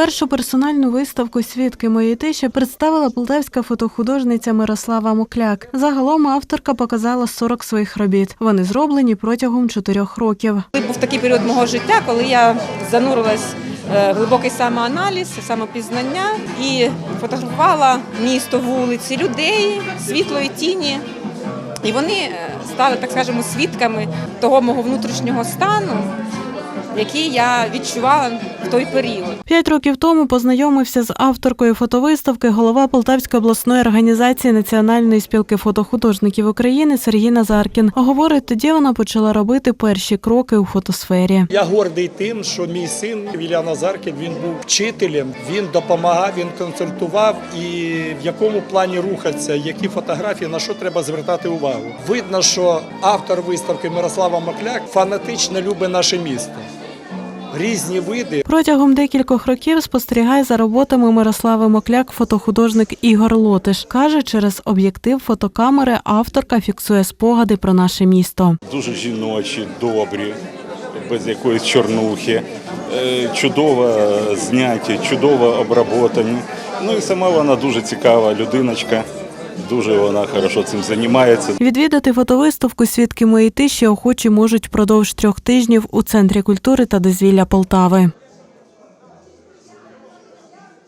Першу персональну виставку Свідки моєї тиші представила полтавська фотохудожниця Мирослава Мукляк. Загалом авторка показала 40 своїх робіт. Вони зроблені протягом чотирьох років. Був такий період мого життя, коли я занурилась е, глибокий самоаналіз, самопізнання і фотографувала місто, вулиці, людей, світло і тіні. І вони е, стали, так скажемо, свідками того мого внутрішнього стану, який я відчувала в той період. П'ять років тому познайомився з авторкою фотовиставки голова Полтавської обласної організації Національної спілки фотохудожників України Сергій Назаркін. Говорить, тоді вона почала робити перші кроки у фотосфері. Я гордий тим, що мій син Ілля Назаркін він був вчителем, він допомагав, він консультував і в якому плані рухатися, які фотографії, на що треба звертати увагу. Видно, що автор виставки Мирослава Макляк фанатично любить наше місто. Різні види. Протягом декількох років спостерігає за роботами Мирослави Мокляк фотохудожник Ігор Лотиш. Каже, через об'єктив фотокамери авторка фіксує спогади про наше місто. дуже жіночі, добрі, без якоїсь чорнухи, е, чудово зняті, чудово обработані. Ну і сама вона дуже цікава людиночка, дуже вона хорошо цим займається. Відвідати фотовиставку Свідки моєї тиші охочі можуть впродовж трьох тижнів у центрі культури та дозвілля Полтави.